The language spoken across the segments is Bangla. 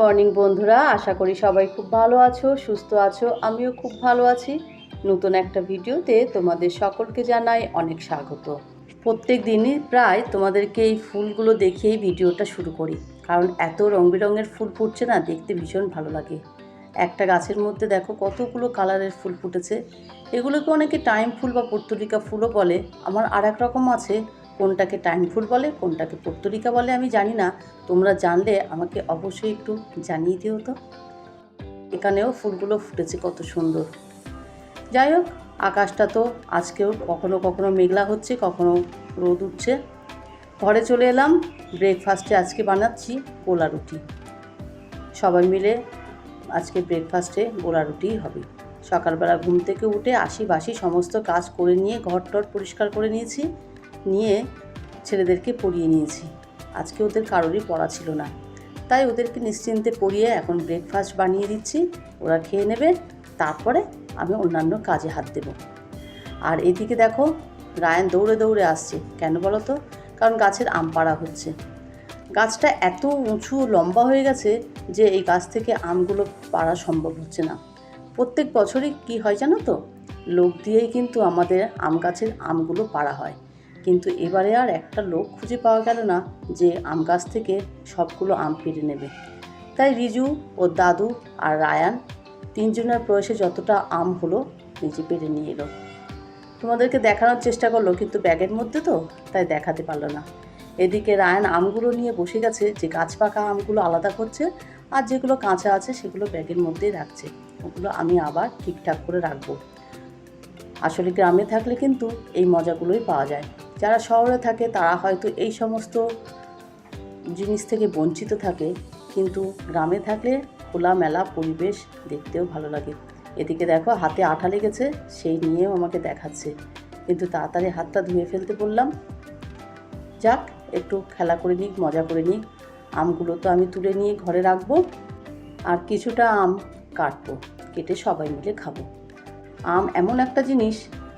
মর্নিং বন্ধুরা, আশা করি সবাই খুব ভালো আছো, সুস্থ আছো, আমিও খুব ভালো আছি। নতুন একটা ভিডিওতে তোমাদের সকলকে জানাই অনেক স্বাগত। প্রত্যেক দিনই প্রায় তোমাদেরকে এই ফুলগুলো দেখিয়েই ভিডিওটা শুরু করি। কারণ এত রং বেরঙের ফুল ফুটছে না, দেখতে ভীষণ ভালো লাগে। একটা গাছের মধ্যে দেখো কতগুলো কালারের ফুল ফুটেছে। এগুলোকে অনেকে টাইম ফুল বা পর্তুলিকা ফুলও বলে। আমার আর এক রকম আছে কোনটাকে টাইম ফুল বলে, কোনটাকে পর্তুলিকা বলে আমি জানি না। তোমরা জানলে আমাকে অবশ্যই একটু জানিয়ে দিও তো। এখানেও ফুলগুলো ফুটেছে কত সুন্দর। যাই হোক, আকাশটা তো আজকেও কখনো কখনো মেঘলা হচ্ছে, কখনো রোদ উঠছে। ঘরে চলে এলাম ব্রেকফাস্টে আজকে বানাচ্ছি গোলা রুটি। সবাই মিলে আজকে ব্রেকফাস্টে গোলা রুটিই হবে। সকালবেলা ঘুম থেকে উঠে আশি বাসি সমস্ত কাজ করে নিয়ে ঘর টর পরিষ্কার করে নিয়েছি। নিয়ে ছেলেদেরকে পড়িয়ে নিয়েছি। আজকে ওদের কারোরই পড়া ছিল না। তাই ওদেরকে নিশ্চিন্তে পড়িয়ে এখন ব্রেকফাস্ট বানিয়ে দিচ্ছি। ওরা খেয়ে নেবে, তারপরে আমি অন্যান্য কাজে হাত দেব। আর এদিকে দেখো, রায়ন দৌড়ে দৌড়ে আসছে। কেন বলো তো? কারণ গাছের আম পাড়া হচ্ছে। গাছটা এত উঁচু লম্বা হয়ে গেছে যে এই গাছ থেকে আমগুলো পাড়া সম্ভব হচ্ছে না। প্রত্যেক বছরই কি হয় জানো তো? লোক দিয়েই কিন্তু আমাদের আম গাছের আমগুলো পাড়া হয়। কিন্তু এবারে আর একটা লোক খুঁজে পাওয়া গেল না যে আম গাছ থেকে সবগুলো আম পেড়ে নেবে। তাই রিজু ও দাদু আর রায়ান তিনজনের প্রয়াসে যতটা আম হলো নিজে পেড়ে নিয়ে এলো। তোমাদেরকে দেখানোর চেষ্টা করল কিন্তু ব্যাগের মধ্যে তো, তাই দেখাতে পারল না। এদিকে রায়ান আমগুলো নিয়ে বসে গেছে যে গাছ পাকা আমগুলো আলাদা করছে আর যেগুলো কাঁচা আছে সেগুলো ব্যাগের মধ্যেই রাখছে। ওগুলো আমি আবার ঠিকঠাক করে রাখব। আসলে গ্রামে থাকলে কিন্তু এই মজাগুলোই পাওয়া যায়। যারা শহরে থাকে, তারা হয়তো এই সমস্ত জিনিস থেকে বঞ্চিত থাকে, কিন্তু গ্রামে থাকলে খোলামেলা পরিবেশ দেখতেও ভালো লাগে। এদিকে দেখো, হাতে আঠা লেগেছে, সেই নিয়েও আমাকে দেখাচ্ছে। কিন্তু তাড়াতাড়ি হাতটা ধুয়ে ফেলতে বললাম, যাক, একটু খেলা করে নিক, মজা করে নিক। আমগুলো তো আমি তুলে নিয়ে ঘরে রাখব, আর কিছুটা আম কাটবো, কেটে সবাই মিলে খাব। আম এমন একটা জিনিস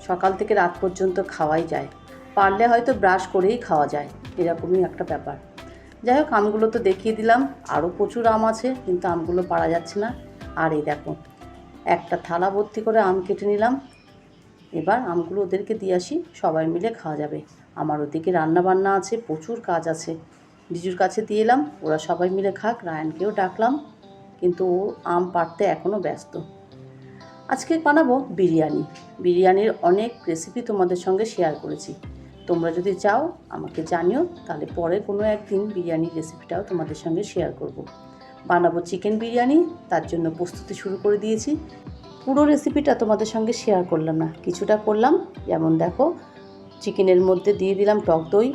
সকাল থেকে রাত পর্যন্ত খাওয়াই যায়। পারলে হয়তো ব্রাশ করেই খাওয়া যায়, এরকমই একটা ব্যাপার। যাই হোক, আমগুলো তো দেখিয়ে দিলাম, আরও প্রচুর আম আছে, কিন্তু আমগুলো পারা যাচ্ছে না। আর এই দেখো, একটা থালা ভর্তি করে আম কেটে নিলাম। এবার আমগুলো ওদেরকে দিয়ে আসি, সবাই মিলে খাওয়া যাবে। আমার ওদিকে রান্না বান্না আছে, প্রচুর কাজ আছে। বিজুর কাছে দিয়ে এলাম, ওরা সবাই মিলে খাক, রায়নকেও ডাকলাম, কিন্তু ও আম পাড়তে এখনও ব্যস্ত। আজকে বানাবো বিরিয়ানি। বিরিয়ানির অনেক রেসিপি তোমাদের সঙ্গে শেয়ার করেছি। তোমরা যদি চাও আমাকে জানিও, তাহলে পরে কোনো একদিন বিরিয়ানির রেসিপিটাও তোমাদের সঙ্গে শেয়ার করব। বানাবো চিকেন বিরিয়ানি, তার জন্য প্রস্তুতি শুরু করে দিয়েছি। পুরো রেসিপিটা তোমাদের সঙ্গে শেয়ার করলাম না, কিছুটা করলাম। যেমন দেখো চিকেনের মধ্যে দিয়ে দিলাম টক দই,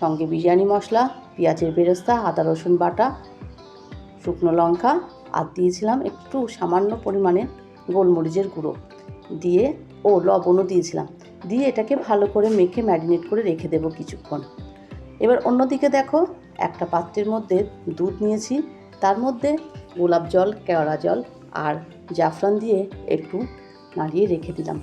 সঙ্গে বিরিয়ানি মশলা, পেঁয়াজের বেরেস্তা, আদা, রসুন বাটা, শুকনো লঙ্কা, আর দিয়েছিলাম একটু সামান্য পরিমাণে গোলমরিচের গুঁড়ো। দিয়ে ও লবণও দিয়েছিলাম। দিয়ে এটাকে ভালো করে মেখে ম্যারিনেট করে রেখে দেবো কিছুক্ষণ। এবার অন্যদিকে দেখো, একটা পাত্রের মধ্যে দুধ নিয়েছি, তার মধ্যে গোলাপ জল, কেওড়া জল আর জাফরান দিয়ে একটু নাড়িয়ে রেখে দিলাম।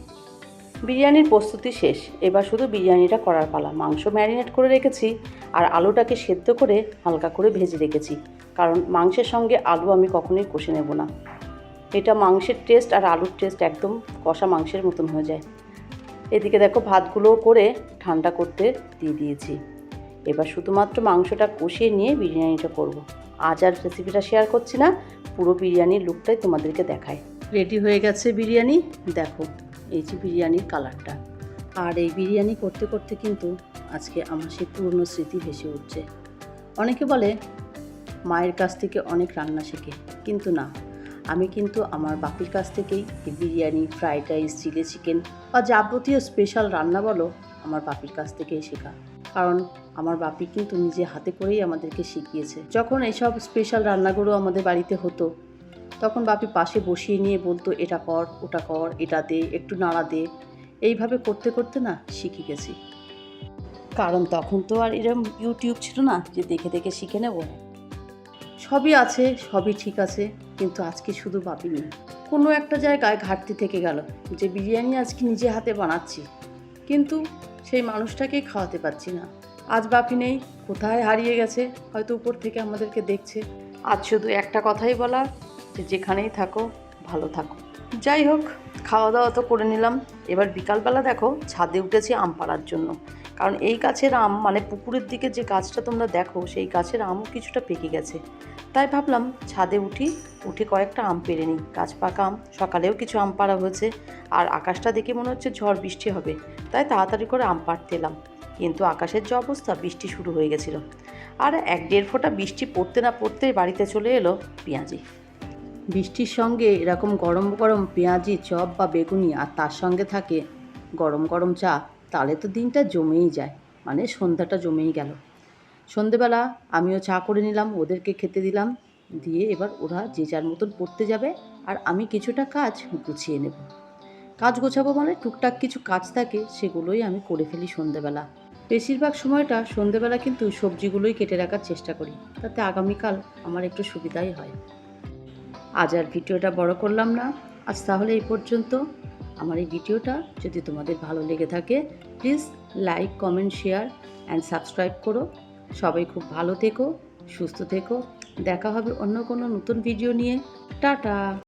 বিরিয়ানির প্রস্তুতি শেষ। এবার শুধু বিরিয়ানিটা করার পালা। মাংস ম্যারিনেট করে রেখেছি আর আলুটাকে সেদ্ধ করে হালকা করে ভেজে রেখেছি, কারণ মাংসের সঙ্গে আলু আমি কখনোই কষে নেব না। এটা মাংসের টেস্ট আর আলুর টেস্ট একদম কষা মাংসের মতন হয়ে যায়। এদিকে দেখো ভাতগুলোও করে ঠান্ডা করতে দিয়ে দিয়েছি। এবার শুধুমাত্র মাংসটা কষিয়ে নিয়ে বিরিয়ানিটা করব। আজ আর রেসিপিটা শেয়ার করছি না, পুরো বিরিয়ানির লুকটাই তোমাদেরকে দেখায় রেডি হয়ে গেছে বিরিয়ানি? দেখো, এই যে বিরিয়ানির কালারটা আর এই বিরিয়ানি করতে করতে কিন্তু আজকে আমার সেই পুরনো স্মৃতি ভেসে উঠছে। অনেকে বলে, মায়ের কাছ থেকে অনেক রান্না শেখে, কিন্তু না। আমি কিন্তু আমার বাপির কাছ থেকেই biryani fried rice chilli chicken বা যাবতীয় স্পেশাল রান্না বলো আমার বাপির কাছ থেকেই শেখা। কারণ আমার বাপি কিন্তু নিজে হাতে করেই আমাদেরকে শিখিয়েছে। যখন এইসব স্পেশাল রান্নাগুলো আমাদের বাড়িতে হতো, তখন বাপি পাশে বসিয়ে নিয়ে বলতো, এটা কর, ওটা কর, এটা দে, একটু নাড়া দে। এইভাবে করতে করতে না শিখে গেছি। কারণ তখন তো আর এরকম ইউটিউব ছিল না যে দেখে দেখে শিখে নেব। সবই আছে, সবই ঠিক আছে। কিন্তু আজকে শুধু বাপি নেই কোনো একটা জায়গায় ঘাটতি থেকে গেল যে বিরিয়ানি আজকে নিজে হাতে বানাচ্ছি। কিন্তু সেই মানুষটাকেই খাওয়াতে পারছি না। আজ বাপি নেই, কোথায় হারিয়ে গেছে, হয়তো উপর থেকে আমাদেরকে দেখছে। আজ শুধু একটা কথাই বলা, যে যেখানেই থাকো, ভালো থাকো। যাই হোক খাওয়া দাওয়া তো করে নিলাম। এবার বিকালবেলা দেখো, ছাদে উঠেছি আম পাড়ার জন্য। কারণ এই গাছের আম মানে পুকুরের দিকে যে গাছটা তোমরা দেখো, সেই গাছের আমও কিছুটা পেকে গেছে। তাই ভাবলাম ছাদে উঠি, উঠে কয়েকটা আম পেরে নিই। গাছ পাকা আম, সকালেও কিছু আম পাড়া হয়েছে। আর আকাশটা দেখে মনে হচ্ছে ঝড় বৃষ্টি হবে। তাই তাড়াতাড়ি করে আম পাড়তে এলাম। কিন্তু আকাশের যে অবস্থা, বৃষ্টি শুরু হয়ে গেছিল। আর এক দেড় ফোঁটা বৃষ্টি পড়তে না পড়তেই বাড়িতে চলে এলো পেঁয়াজি। বৃষ্টির সঙ্গে এরকম গরম গরম পেঁয়াজি, চপ বা বেগুনি আর তার সঙ্গে থাকে গরম গরম চা, তাহলে তো দিনটা জমেই যায়। মানে সন্ধ্যাটা জমেই গেল। সন্ধেবেলা আমিও চা করে নিলাম, ওদেরকে খেতে দিলাম। দিয়ে এবার ওরা যে যার মতন পড়তে যাবে আর আমি কিছুটা কাজ গুছিয়ে নেব। কাজ গোছাবো মানে টুকটাক কিছু কাজ থাকে, সেগুলোই আমি করে ফেলি সন্ধেবেলা। বেশিরভাগ সময়টা সন্ধেবেলা কিন্তু সবজিগুলোই কেটে রাখার চেষ্টা করি, তাতে আগামীকাল আমার একটু সুবিধাই হয়। আজ আর ভিডিওটা বড় করলাম না, আজ তাহলে এই পর্যন্ত। আমার এই ভিডিওটা যদি তোমাদের ভালো লেগে থাকে please like comment share and subscribe করো। সবাই খুব ভালো থেকো সুস্থ থেকো। দেখা হবে অন্য কোনো নতুন ভিডিও নিয়ে। টাটা!